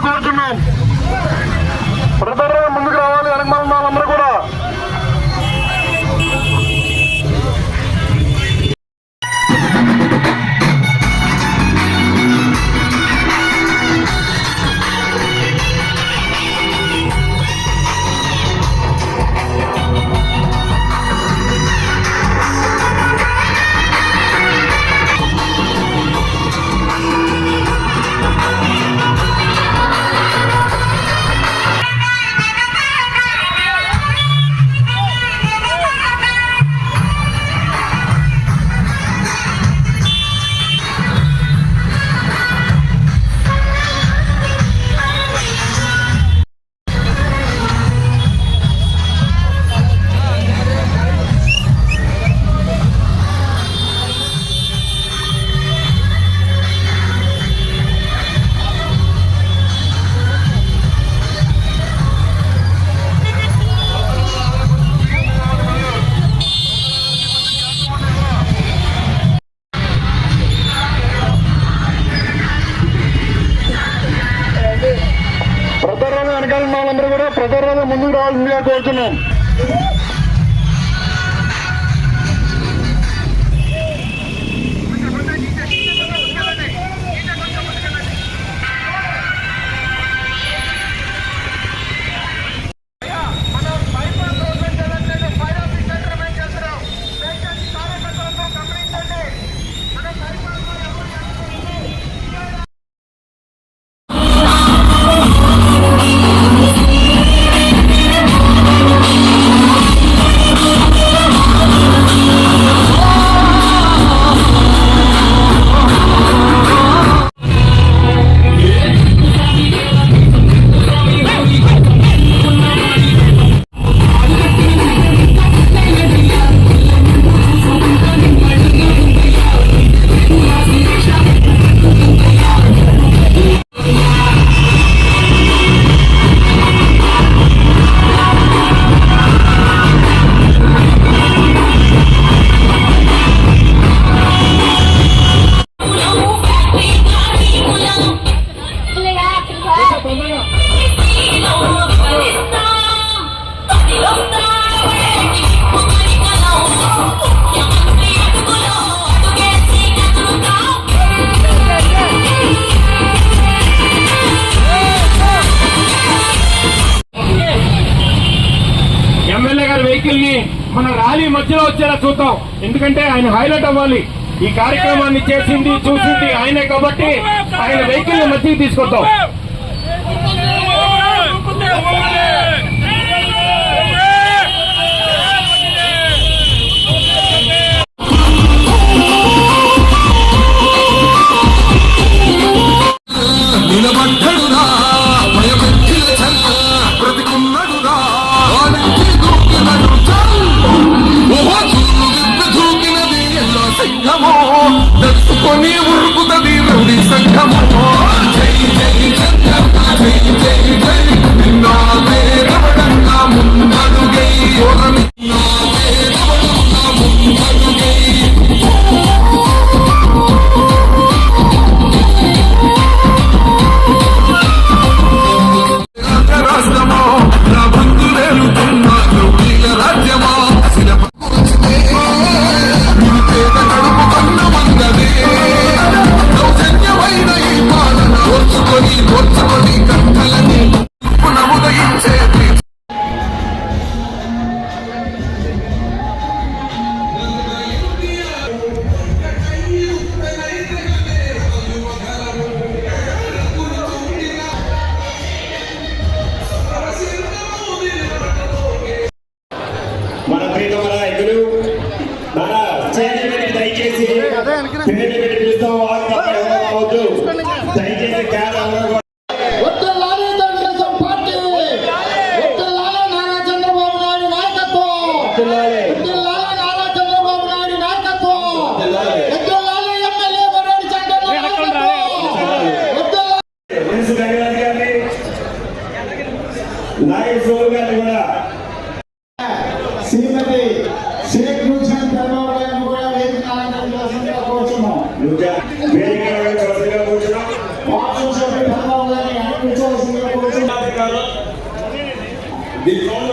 కోరుతున్నాం. రోజులు ఎమ్మెల్యే గారి వెహికల్ని మన ర్యాలీ మధ్యలో వచ్చేలా చూద్దాం. ఎందుకంటే ఆయన హైలైట్ అవ్వాలి. ఈ కార్యక్రమాన్ని చేసింది చూసింది ఆయనే కాబట్టి ఆయన వెహికల్ని మధ్యకి తీసుకొద్దాం. come on, come on. Take it, take it, take it, take it. Because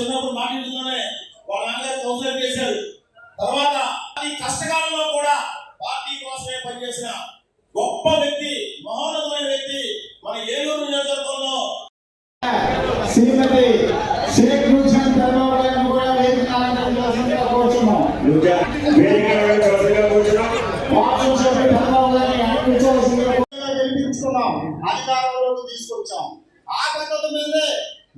నాన్నగారు మా చిన్నప్పుడు మాట్లాడుతూనే వాళ్ళ నాన్నగారు కౌన్సిలర్ చేశారు. తర్వాత ఈ కష్టకాలంలో కూడా పార్టీ కోసమే పనిచేసిన గొప్ప వ్యక్తి మహోన్నతమైన వ్యక్తి మన ఏలూరు నియోజకవర్గంలో శ్రీమతి షేక్ నూర్జాన్ ప్రభావ గారిని కూడా వేదిక అలంకరించాల్సిందిగా కోరుతున్నాం పార్టీ సభ్యుడు ప్రభావ గారిని అలంకరించాల్సిందిగా గెలిపించుకున్నాం అధికారంలోకి తీసుకొచ్చాం ఆ పద్ధతి మీదే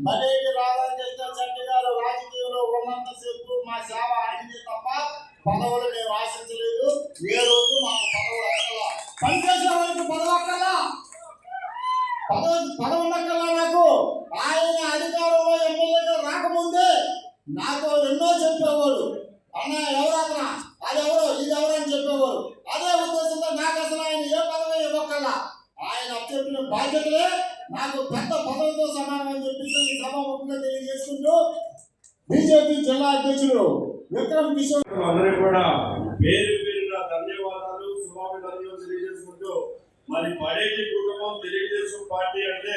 బడేటి రాధాకృష్ణ చెట్టి గారు రాజకీయంలో ఉన్నంతసేపు మా సేవ ఆయనది తప్ప పదవులు మేము ఆశించలేదు ఏ రోజు మాకు పదవులు అక్కల పనిచేసే వాళ్ళకి పదవి అక్కల పదవి పదవి ఉన్నక్కల నాకు ఆయన అధికారంలో ఎమ్మెల్యేగా రాకముందే నాకు ఎన్నో చెప్పేవాడు అన్న ఎవరు అతన అదెవరు ఇది ఎవరు అని చెప్పేవారు అదే ఉద్దేశంతో నాకు అసలు ఆయన ఏ పదవి ఇవ్వక్కల్లా ఆయన చెప్పిన బాధ్యతలే నాకు పెద్ద పదవితో సమానం అని చెప్పి ఈ సభాముఖంగా తెలియజేసుకుంటూ బీజేపీ జిల్లా అధ్యక్షుడు విక్రమ్ కిషోర్. అందరూ కూడా పేరు పేరున ధన్యవాదాలు శుభాభినందనలు తెలియజేసుకుంటూ మరి పడేటి కుటుంబం తెలుగుదేశం పార్టీ అంటే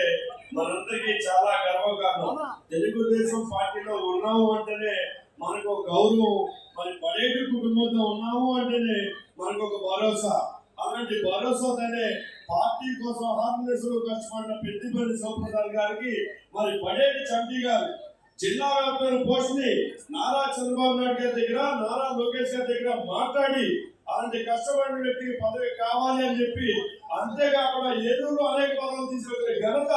మనందరికీ చాలా గర్వకారణం. తెలుగుదేశం పార్టీలో ఉన్నాము అంటేనే మనకు ఒక గౌరవం మరి పడేటి కుటుంబంతో ఉన్నాము అంటేనే మనకు ఒక భరోసా. అలాంటి భరోసాతోనే పార్టీ కోసం హార్మోనియస్ కష్టపడిన పెద్దిపల్లి శివప్రసాద్ గారికి మరి పడేటి చంటి గారు జిల్లా వ్యాప్తంగా పోస్ట్ని నారా చంద్రబాబు నాయుడు గారి దగ్గర నారా లోకేష్ గారి దగ్గర మాట్లాడి అలాంటి కష్టపడిన వ్యక్తికి పదవి కావాలి అని చెప్పి అంతేకాకుండా ఏలూరులో అనేక పదవులు తీసుకొచ్చిన ఘనత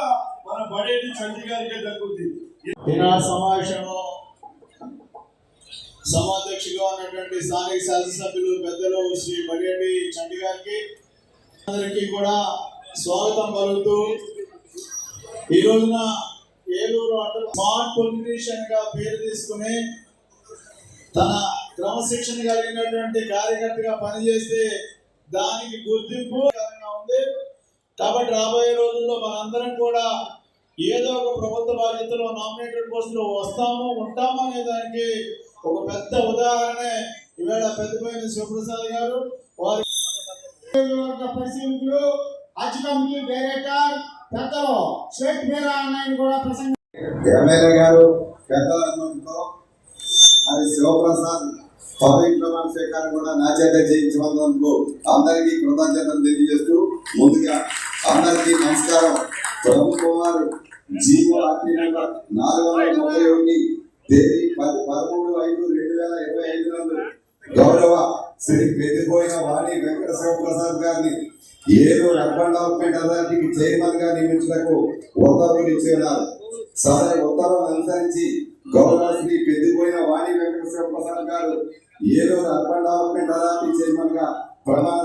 మన బడేటి చంటి గారికే దక్కుతుంది ఈనాడు సమావేశంలో సమాధ్యక్షుగా ఉన్నటువంటి స్థానిక శాసనసభ్యులు పెద్దలు శ్రీ బడేటి చంటి గారికి అందరికీ కూడా స్వాగతం పలుకుతూ ఈ రోజున ఏలూరు అంటే స్మార్ట్ పొలిటీషియన్గా పేరు తీసుకుని తన క్రమశిక్షణ కలిగినటువంటి కార్యకర్తగా పనిచేస్తే దానికి గుర్తింపు ఉంది. కాబట్టి రాబోయే రోజుల్లో మనందరం కూడా ఏదో ఒక ప్రభుత్వ బాధ్యతలో నామినేటెడ్ పోస్టులో వస్తాము ఉంటాము అనే దానికి ఒక పెద్ద ఉదాహరణే ఈవేళ పెద్దపల్లి శివప్రసాద్ గారు. వారి పరిశీలకులు హజ్ కమిటీ డైరెక్టర్ పెద్దలు షేక్ మీరా అన్నయ్య కూడా ప్రసంగ ఎమ్మెల్యే గారు పెద్దల అనుమతితో మరి శివప్రసాద్ పదవి ప్రమాణ స్వీకారం కూడా నా చేత చేయించినందుకు అందరికీ కృతజ్ఞతలు తెలియజేస్తూ ముందుగా అందరికీ నమస్కారం. ప్రభుత్వం వారు జీవో ఆర్టీ నెంబర్ నాలుగు వందల ముప్పై ఒకటి తేదీ పది పదమూడు ఐదు రెండు వేల ఇరవై ఐదు నందు గౌరవ శ్రీ పెద్దిపోయిన వాణి వెంకట శివప్రసాద్ గారిని ఏదో అర్బన్ డెవలప్మెంట్ అథారిటీకి చైర్మన్గా నియమించడానికి ఉత్తర్వులు ఇచ్చి ఉన్నారు సదరి ఉత్తర్వులు అనుసరించి గౌరవ శ్రీ పెద్దిపోయిన వాణి వెంకట శివప్రసాద్ గారు ఏలూరు అర్బన్ డెవలప్మెంట్ అథారిటీ చైర్మన్గా ప్రమాణ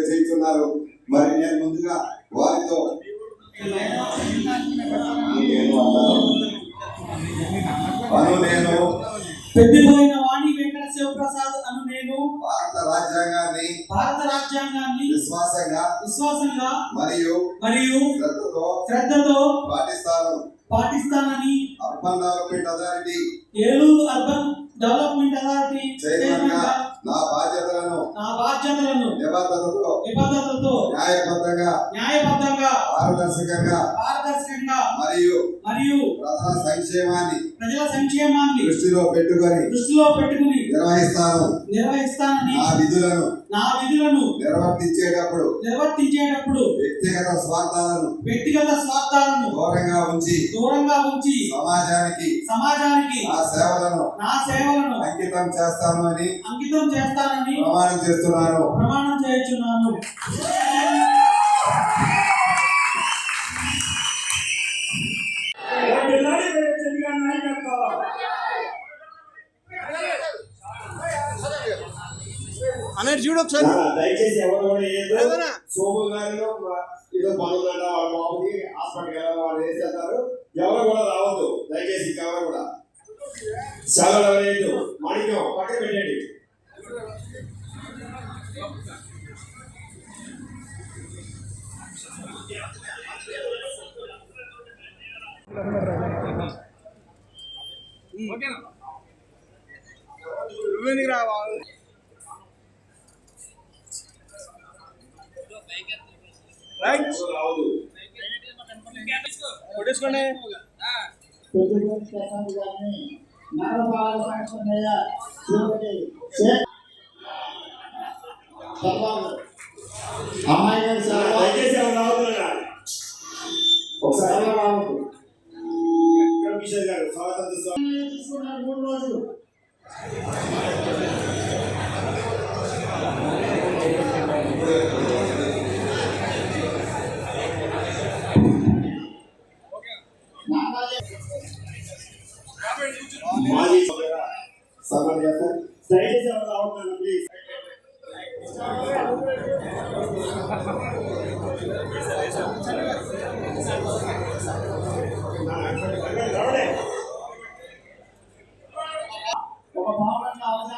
చేస్తున్నారు మరి నేను ముందుగా వారితో నేను పెద్దిపోయిన శివప్రసాద్ అను నేను భారత రాజ్యాంగాన్ని భారత రాజ్యాంగాన్ని విశ్వాసంగా విశ్వాసంగా మరియు మరియు శ్రద్ధతో శ్రద్ధతో పాటిస్తాను. పాటిస్తానని urban development authority Eluru urban development authority chairman నా బాధ్యతలను నా బాధ్యతలను నిబద్ధతతో నిబద్ధతతో న్యాయబద్ధంగా న్యాయబద్ధంగా పారదర్శకంగా పారదర్శకంగా మరియు మరియు ప్రజల సంక్షేమాన్ని ప్రజల సంక్షేమాన్ని దృష్టిలో పెట్టుకొని దృష్టిలో పెట్టుకుని నిర్వహిస్తాను. నిర్వహిస్తానని నా విధులను నా విధులను నిర్వర్తించేటప్పుడు నిర్వర్తించేటప్పుడు వ్యక్తిగత స్వార్థాలను వ్యక్తిగత స్వార్థాలను దూరంగా ఉంచి దూరంగా ఉంచి సమాజానికి సమాజానికి నా సేవలను నా సేవలను అంకితం చేస్తాను అని అంకితం చేస్తానని ప్రమాణం చేస్తున్నాను. ప్రమాణం చేయుచున్నాను దయచేసి ఎవరు కూడా ఏదో సోము గారిలో ఏదో పనుందంట వాళ్ళ బాబుకి హాస్పిటల్ వెళ్ళాలి వాళ్ళు వేసేస్తారు. ఎవరు కూడా రావద్దు. దయచేసి ఎవరు కూడా. సెలవులు ఎవరేయద్దు మాణిక్యం పక్కన పెట్టండి. ఎవరు రావద్దు పెద్దపల్లి ప్రసాద్ గారిని నగరపాలక సంస్థ మేయర్ శ్రీమతి షేక్ సర్వాలు అమ్మాయి గారి సర్వాలు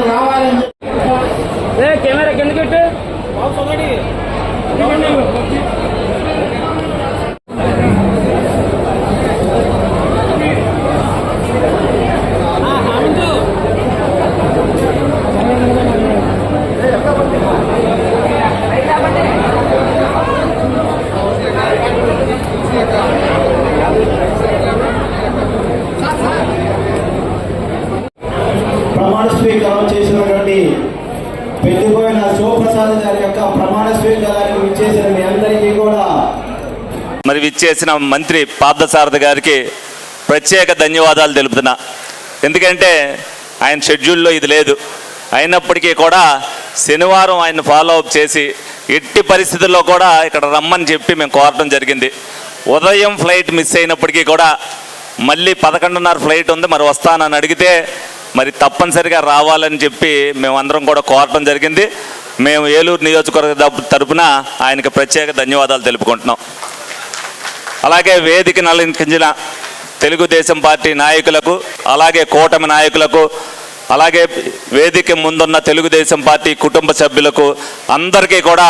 around చేసిన మంత్రి పార్థసారథి గారికి ప్రత్యేక ధన్యవాదాలు తెలుపుతున్నా. ఎందుకంటే ఆయన షెడ్యూల్లో ఇది లేదు. అయినప్పటికీ కూడా శనివారం ఆయన ఫాలో అప్ చేసి ఎట్టి పరిస్థితుల్లో కూడా ఇక్కడ రమ్మని చెప్పి మేము కోరడం జరిగింది. ఉదయం ఫ్లైట్ మిస్ అయినప్పటికీ కూడా మళ్ళీ పదకొండున్నర ఫ్లైట్ ఉంది. మరి వస్తానని అడిగితే మరి తప్పనిసరిగా రావాలని చెప్పి మేమందరం కూడా కోరటం జరిగింది. మేము ఏలూరు నియోజకవర్గ తరపున ఆయనకు ప్రత్యేక ధన్యవాదాలు తెలుపుకుంటున్నాం. అలాగే వేదిక నలంకించిన తెలుగుదేశం పార్టీ నాయకులకు అలాగే కూటమి నాయకులకు అలాగే వేదిక ముందున్న తెలుగుదేశం పార్టీ కుటుంబ సభ్యులకు అందరికీ కూడా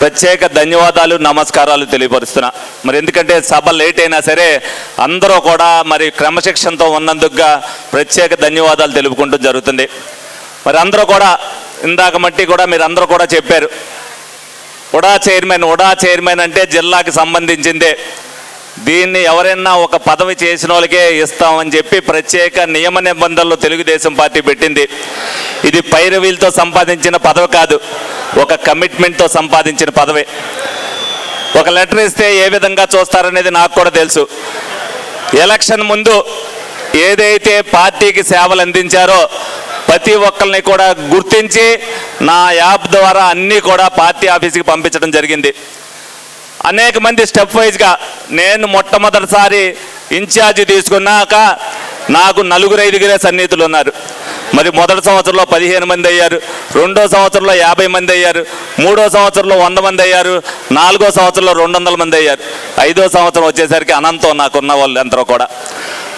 ప్రత్యేక ధన్యవాదాలు నమస్కారాలు తెలియపరుస్తున్నా. మరి ఎందుకంటే సభ లేట్ అయినా సరే అందరూ కూడా మరి క్రమశిక్షణతో ఉన్నందుకుగా ప్రత్యేక ధన్యవాదాలు తెలుపుకుంటూ జరుగుతుంది. మరి అందరూ కూడా ఇందాక మట్టి కూడా మీరు అందరూ కూడా చెప్పారు. ఉడా చైర్మన్ ఉడా చైర్మన్ అంటే జిల్లాకి సంబంధించిందే. దీన్ని ఎవరైనా ఒక పదవి చేసిన వాళ్ళకే ఇస్తామని చెప్పి ప్రత్యేక నియమ నిబంధనలు తెలుగుదేశం పార్టీ పెట్టింది. ఇది పైరవీలతో సంపాదించిన పదవి కాదు ఒక కమిట్మెంట్తో సంపాదించిన పదవి. ఒక లెటర్ ఇస్తే ఏ విధంగా చూస్తారనేది నాకు కూడా తెలుసు. ఎలక్షన్ ముందు ఏదైతే పార్టీకి సేవలు అందించారో ప్రతి ఒక్కరిని కూడా గుర్తించి నా యాప్ ద్వారా అన్నీ కూడా పార్టీ ఆఫీస్కి పంపించడం జరిగింది. అనేక మంది స్టెప్ వైజ్గా నేను మొట్టమొదటిసారి ఇన్ఛార్జి తీసుకున్నాక నాకు నలుగురు ఐదుగురే సన్నిహితులు ఉన్నారు. మరి మొదటి సంవత్సరంలో పదిహేను మంది అయ్యారు రెండో సంవత్సరంలో యాభై మంది అయ్యారు మూడో సంవత్సరంలో వంద మంది అయ్యారు నాలుగో సంవత్సరంలో రెండు వందల మంది అయ్యారు. ఐదో సంవత్సరం వచ్చేసరికి అనంతం నాకున్న వాళ్ళు ఎందరో కూడా.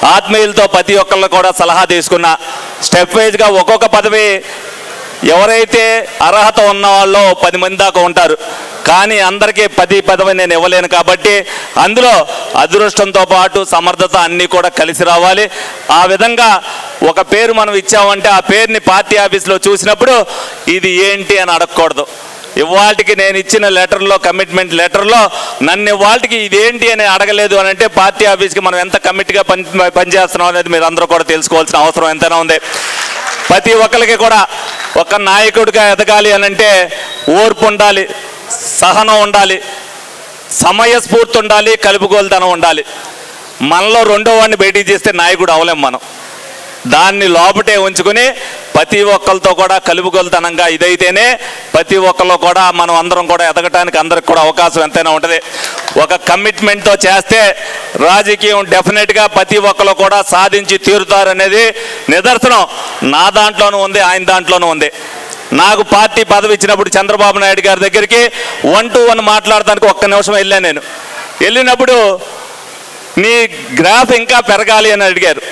ఆత్మీయులతో ప్రతి ఒక్కళ్ళు కూడా సలహా తీసుకున్నా స్టెప్ వైజ్గా ఒక్కొక్క పదవి ఎవరైతే అర్హత ఉన్న వాళ్ళో పది మంది దాకా ఉంటారు. కానీ అందరికీ పది పదవి నేను ఇవ్వలేను కాబట్టి అందులో అదృష్టంతో పాటు సమర్థత అన్నీ కూడా కలిసి రావాలి. ఆ విధంగా ఒక పేరు మనం ఇచ్చామంటే ఆ పేరుని పార్టీ ఆఫీస్లో చూసినప్పుడు ఇది ఏంటి అని అడగకూడదు. ఇవాళకి నేను ఇచ్చిన లెటర్లో కమిట్మెంట్ లెటర్లో నన్ను ఇవాళకి ఇదేంటి అని అడగలేదు అని అంటే పార్టీ ఆఫీస్కి మనం ఎంత కమిట్గా పని పనిచేస్తున్నాం అనేది మీరు అందరూ కూడా తెలుసుకోవాల్సిన అవసరం ఎంతైనా ఉంది. ప్రతి ఒక్కరికి కూడా ఒక నాయకుడిగా ఎదగాలి అని అంటే ఓర్పు ఉండాలి సహనం ఉండాలి సమయస్ఫూర్తి ఉండాలి కలుపుగోలుతనం ఉండాలి. మనలో రెండో వాడిని బయటికి చేస్తే నాయకుడు అవలేం మనం. దాన్ని లోపటే ఉంచుకుని ప్రతి ఒక్కరితో కూడా కలుపుగోలుతనంగా ఇదైతేనే ప్రతి ఒక్కరిలో కూడా మనం అందరం కూడా ఎదగటానికి అందరికి కూడా అవకాశం ఎంతైనా ఉంటుంది. ఒక కమిట్మెంట్తో చేస్తే రాజకీయం డెఫినెట్గా ప్రతి ఒక్కరు కూడా సాధించి తీరుతారనేది నిదర్శనం. నా దాంట్లోనూ ఉంది ఆయన దాంట్లోనూ ఉంది. నాకు పార్టీ పదవి ఇచ్చినప్పుడు చంద్రబాబు నాయుడు గారి దగ్గరికి వన్ టు వన్ మాట్లాడడానికి ఒక్క నిమిషం వెళ్ళాను నేను. వెళ్ళినప్పుడు నీ గ్రాఫ్ ఇంకా పెరగాలి అని అడిగారు.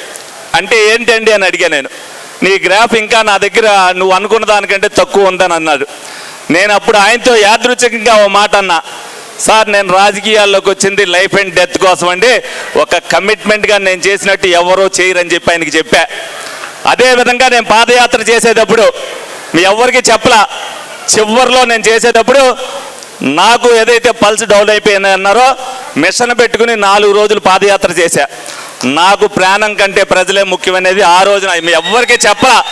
అంటే ఏంటండి అని అడిగా నేను. నీ గ్రాఫ్ ఇంకా నా దగ్గర నువ్వు అనుకున్న దానికంటే తక్కువ ఉందని అన్నాడు. నేను అప్పుడు ఆయనతో యాదృచ్ఛికంగా ఓ మాట అన్నా. సార్ నేను రాజకీయాల్లోకి వచ్చింది లైఫ్ అండ్ డెత్ కోసం అండి ఒక కమిట్మెంట్గా నేను చేసినట్టు ఎవరో చేయరని చెప్పి ఆయనకి చెప్పా. అదే విధంగా నేను పాదయాత్ర చేసేటప్పుడు మీ ఎవరికి చెప్పలా. చివరిలో నేను చేసేటప్పుడు నాకు ఏదైతే పల్స్ డౌన్ అయిపోయింది అన్నారో మిషన్ పెట్టుకుని నాలుగు రోజులు పాదయాత్ర చేశా. నాకు ప్రాణం కంటే ప్రజలే ముఖ్యమనేది ఆ రోజున మీ ఎవ్వరికీ చెప్పలా.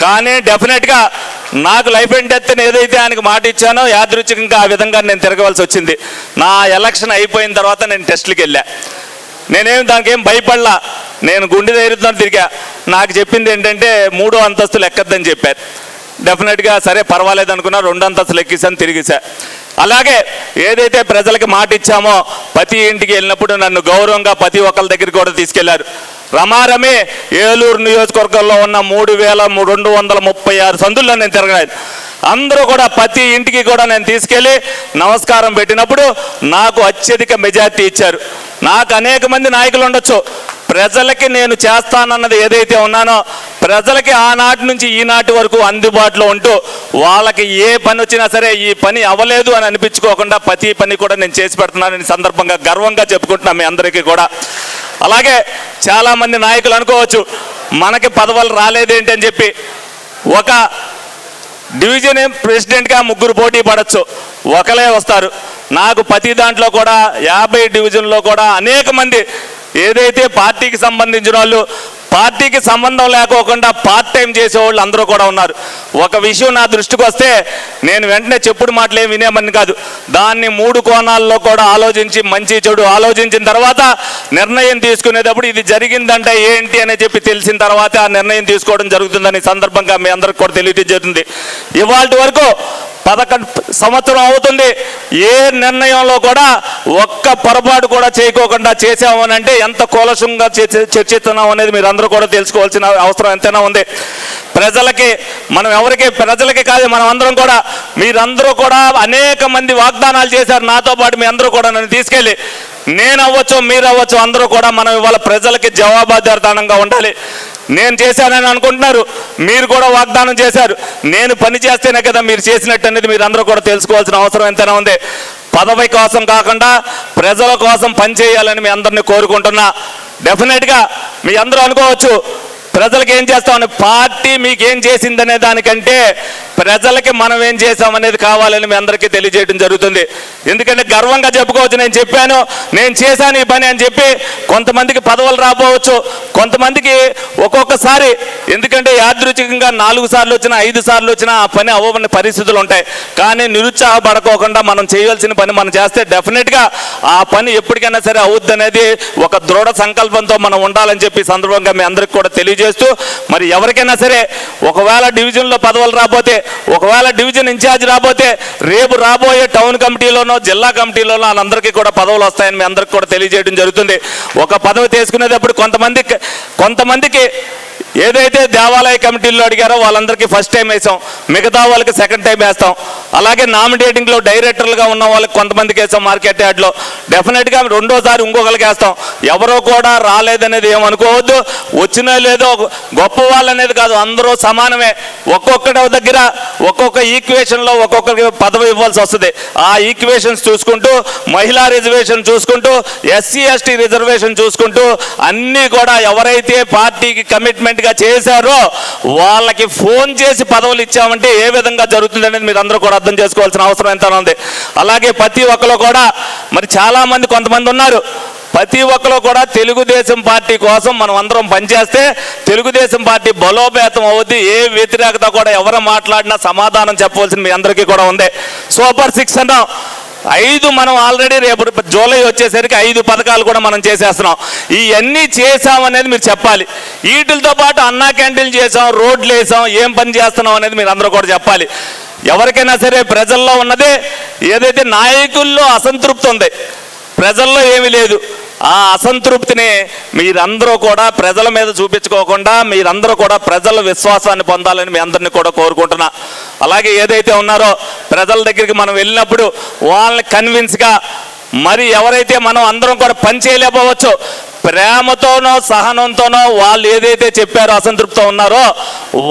కానీ డెఫినెట్గా నాకు లైఫ్ అండ్ డెత్ ఏదైతే ఆయనకు మాట ఇచ్చానో యాదృచ్ఛికంగా ఆ విధంగా నేను తిరగవలసి వచ్చింది. నా ఎలక్షన్ అయిపోయిన తర్వాత నేను టెస్ట్లకు వెళ్ళా. నేనేం దానికి ఏం భయపడలా. నేను గుండె ధైర్యంతో తిరిగా. నాకు చెప్పింది ఏంటంటే మూడో అంతస్తులు ఎక్కద్దని చెప్పారు. డెఫినెట్గా సరే పర్వాలేదు అనుకున్నా రెండు అంతస్తులు ఎక్కిసాను తిరిగిసా. అలాగే ఏదైతే ప్రజలకు మాట ఇచ్చామో ప్రతి ఇంటికి వెళ్ళినప్పుడు నన్ను గౌరవంగా ప్రతి ఒక్కరి దగ్గరికి కూడా తీసుకెళ్ళారు. రమారమే ఏలూరు నియోజకవర్గంలో ఉన్న మూడు వేల రెండు వందల ముప్పై ఆరు సందుల్లో నేను తిరగలేదు. అందరూ కూడా ప్రతి ఇంటికి కూడా నేను తీసుకెళ్ళి నమస్కారం పెట్టినప్పుడు నాకు అత్యధిక మెజార్టీ ఇచ్చారు. నాకు అనేక మంది నాయకులు ఉండొచ్చు. ప్రజలకి నేను చేస్తానన్నది ఏదైతే ఉన్నానో ప్రజలకి ఆనాటి నుంచి ఈనాటి వరకు అందుబాటులో ఉంటూ వాళ్ళకి ఏ పని వచ్చినా సరే ఈ పని అవ్వలేదు అని అనిపించుకోకుండా ప్రతి పని కూడా నేను చేసి పెడుతున్నానని సందర్భంగా గర్వంగా చెప్పుకుంటున్నా మీ అందరికీ కూడా. అలాగే చాలామంది నాయకులు అనుకోవచ్చు మనకి పదవులు రాలేదేంటి అని చెప్పి ఒక డివిజన్ ప్రెసిడెంట్గా ముగ్గురు పోటీ పడచ్చు ఒకలే వస్తారు. నాకు ప్రతి దాంట్లో కూడా యాభై డివిజన్లో కూడా అనేక మంది ఏదైతే పార్టీకి సంబంధించిన వాళ్ళు పార్టీకి సంబంధం లేకోకుండా పార్ట్ టైం చేసేవాళ్ళు అందరూ కూడా ఉన్నారు. ఒక విషయం నా దృష్టికి వస్తే నేను వెంటనే చెప్పుడు మాటలు ఏం వినేమని కాదు. దాన్ని మూడు కోణాల్లో కూడా ఆలోచించి మంచి చెడు ఆలోచించిన తర్వాత నిర్ణయం తీసుకునేటప్పుడు ఇది జరిగిందంటే ఏంటి అని చెప్పి తెలిసిన తర్వాత ఆ నిర్ణయం తీసుకోవడం జరుగుతుందని సందర్భంగా మీ అందరికి కూడా తెలియజేస్తుంది. ఇవాళ వరకు పదకొండు సంవత్సరం అవుతుంది. ఏ నిర్ణయంలో కూడా ఒక్క పొరపాటు కూడా చేయకోకుండా చేసామని అని అంటే ఎంత కోలసంగా చర్చిస్తున్నాం అనేది మీరు అందరూ కూడా తెలుసుకోవాల్సిన అవసరం ఎంతైనా ఉంది. ప్రజలకి మనం ఎవరికి ప్రజలకి కాదు మనం అందరం కూడా మీరందరూ కూడా అనేక మంది వాగ్దానాలు చేశారు. నాతో పాటు మీ అందరూ కూడా నన్ను తీసుకెళ్ళి నేను అవ్వచ్చు మీరు అవ్వచ్చు అందరూ కూడా మనం ఇవాళ ప్రజలకి జవాబాదారితనంగా ఉండాలి. నేను చేశానని అనుకుంటున్నారు. మీరు కూడా వాగ్దానం చేశారు. నేను పని చేస్తేనే కదా మీరు చేసినట్టు అనేది మీరు అందరూ కూడా తెలుసుకోవాల్సిన అవసరం ఎంతైనా ఉంది. పదవి కోసం కాకుండా ప్రజల కోసం పనిచేయాలని మీ అందరినీ కోరుకుంటున్నా. డెఫినెట్గా మీ అందరూ అనుకోవచ్చు ప్రజలకు ఏం చేస్తామని పార్టీ మీకేం చేసిందనే దానికంటే ప్రజలకి మనం ఏం చేసామనేది కావాలని మీ అందరికీ తెలియజేయడం జరుగుతుంది. ఎందుకంటే గర్వంగా చెప్పుకోవచ్చు నేను చెప్పాను నేను చేశాను ఈ పని అని చెప్పి కొంతమందికి పదవులు రాబోవచ్చు కొంతమందికి ఒక్కొక్కసారి ఎందుకంటే యాదృచ్ఛికంగా నాలుగు సార్లు వచ్చినా ఐదు సార్లు వచ్చినా ఆ పని అవ్వని పరిస్థితులు ఉంటాయి. కానీ నిరుత్సాహపడకోకుండా మనం చేయవలసిన పని మనం చేస్తే డెఫినెట్గా ఆ పని ఎప్పటికైనా సరే అవుద్ది అనేది ఒక దృఢ సంకల్పంతో మనం ఉండాలని చెప్పి సందర్భంగా మీ అందరికి కూడా తెలియజేస్తూ మరి ఎవరికైనా సరే ఒకవేళ డివిజన్లో పదవులు రాబోతే ఒకవేళ డివిజన్ ఇన్ఛార్జ్ రాబోతే రేపు రాబోయే టౌన్ కమిటీలోనో జిల్లా కమిటీలోనో వాళ్ళందరికీ కూడా పదవులు వస్తాయని మీ అందరికీ కూడా తెలియజేయడం జరుగుతుంది. ఒక పదవి తీసుకునేటప్పుడు కొంతమంది కొంతమందికి ఏదైతే దేవాలయ కమిటీల్లో అడిగారో వాళ్ళందరికీ ఫస్ట్ టైం వేసాం. మిగతా వాళ్ళకి సెకండ్ టైం వేస్తాం. అలాగే నామినేటింగ్లో డైరెక్టర్లుగా ఉన్న వాళ్ళకి కొంతమందికి వేసాం మార్కెట్ యార్డ్లో డెఫినెట్గా రెండోసారి ఇంకొకరికి వేస్తాం. ఎవరో కూడా రాలేదనేది ఏమనుకోవద్దు. వచ్చినా లేదో గొప్ప వాళ్ళు అనేది కాదు. అందరూ సమానమే. ఒక్కొక్కటి దగ్గర ఒక్కొక్క ఈక్వేషన్లో ఒక్కొక్కరికి పదవి ఇవ్వాల్సి వస్తుంది. ఆ ఈక్వేషన్స్ చూసుకుంటూ మహిళా రిజర్వేషన్ చూసుకుంటూ ఎస్సీ ఎస్టీ రిజర్వేషన్ చూసుకుంటూ అన్నీ కూడా ఎవరైతే పార్టీకి కమిట్మెంట్ గా చేశారో వాళ్ళకి ఫోన్ చేసి పదవులు ఇచ్చామంటే ఏ విధంగా జరుగుతుంది అనేది మీరు అందరూ కూడా అర్థం చేసుకోవాల్సిన అవసరం ఎంత ఉంది. అలాగే ప్రతి ఒక్కరు కూడా మరి చాలా మంది కొంతమంది ఉన్నారు. ప్రతి ఒక్కరు కూడా తెలుగుదేశం పార్టీ కోసం మనం అందరం పనిచేస్తే తెలుగుదేశం పార్టీ బలోపేతం అవుద్ది. ఏ వ్యతిరేకత కూడా ఎవరు మాట్లాడినా సమాధానం చెప్పవలసింది మీ అందరికీ కూడా ఉంది. సూపర్ సిక్స్ అన్నాం ఐదు మనం ఆల్రెడీ రేపు జూలై వచ్చేసరికి ఐదు పథకాలు కూడా మనం చేసేస్తున్నాం. ఇవన్నీ చేసామనేది మీరు చెప్పాలి. వీటితో పాటు అన్నా క్యాంటీన్లు చేసాం రోడ్లు వేసాం ఏం పని చేస్తున్నాం అనేది మీరు అందరూ కూడా చెప్పాలి. ఎవరికైనా సరే ప్రజల్లో ఉన్నదే ఏదైతే నాయకుల్లో అసంతృప్తి ఉంది ప్రజల్లో ఏమీ లేదు. ఆ అసంతృప్తిని మీరందరూ కూడా ప్రజల మీద చూపించుకోకుండా మీరందరూ కూడా ప్రజల విశ్వాసాన్ని పొందాలని మీ అందరినీ కూడా కోరుకుంటున్నా. అలాగే ఏదైతే ఉన్నారో ప్రజల దగ్గరికి మనం వెళ్ళినప్పుడు వాళ్ళని కన్విన్స్గా మరి ఎవరైతే మనం అందరం కూడా పని చేయలేకపోవచ్చు ప్రేమతోనో సహనంతోనో వాళ్ళు ఏదైతే చెప్పారో అసంతృప్తితో ఉన్నారో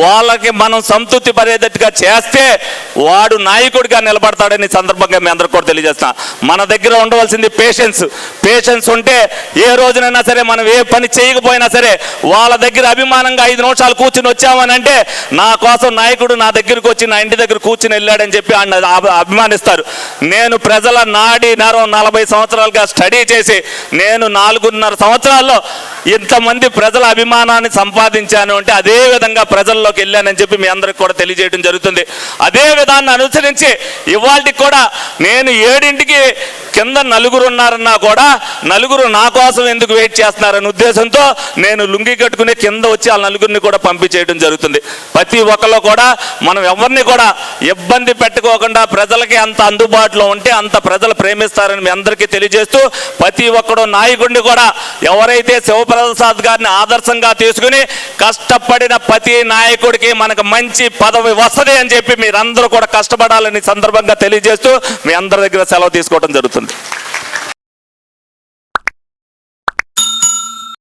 వాళ్ళకి మనం సంతృప్తి పడేటట్టుగా చేస్తే వాడు నాయకుడిగా నిలబడతాడని సందర్భంగా మీ అందరికి కూడా తెలియజేస్తున్నా. మన దగ్గర ఉండవలసింది పేషెన్స్ పేషెన్స్ ఉంటే ఏ రోజునైనా సరే మనం ఏ పని చేయకపోయినా సరే వాళ్ళ దగ్గర అభిమానంగా ఐదు నిమిషాలు కూర్చుని వచ్చామని అంటే నా కోసం నాయకుడు నా దగ్గరికి వచ్చి నా ఇంటి దగ్గర కూర్చుని వెళ్ళాడని చెప్పి అభిమానిస్తారు. నేను ప్రజల నాడి నరం నలభై సంవత్సరాలుగా స్టడీ చేసి నేను నాలుగున్నర సంవత్సరాల్లో ఇంతమంది ప్రజల అభిమానాన్ని సంపాదించాను అంటే అదే విధంగా ప్రజల్లోకి వెళ్ళానని చెప్పి మీ అందరికి కూడా తెలియజేయడం జరుగుతుంది. అదే విధాన్ని అనుసరించి ఇవాళకి కూడా నేను ఏడింటికి కింద నలుగురు ఉన్నారన్నా కూడా నలుగురు నా కోసం ఎందుకు వెయిట్ చేస్తున్నారనే ఉద్దేశంతో నేను లుంగి కట్టుకుని కింద వచ్చి ఆ నలుగురిని కూడా పంపించేయడం జరుగుతుంది. ప్రతి ఒక్కరు కూడా మనం ఎవరిని కూడా ఇబ్బంది పెట్టుకోకుండా ప్రజలకి అంత అందుబాటులో ఉంటే అంత ప్రజలు ప్రేమిస్తారని మీ అందరికీ తెలియజేస్తూ ప్రతి ఒక్కడు నాయకుడిని కూడా ఎవరైతే శివప్రసాద్ గారిని ఆదర్శంగా తీసుకుని కష్టపడిన ప్రతి నాయకుడికి మనకు మంచి పదవి వస్తుంది అని చెప్పి మీరందరూ కూడా కష్టపడాలని సందర్భంగా తెలియజేస్తూ మీ అందరి దగ్గర సెలవు తీసుకోవడం జరుగుతుంది.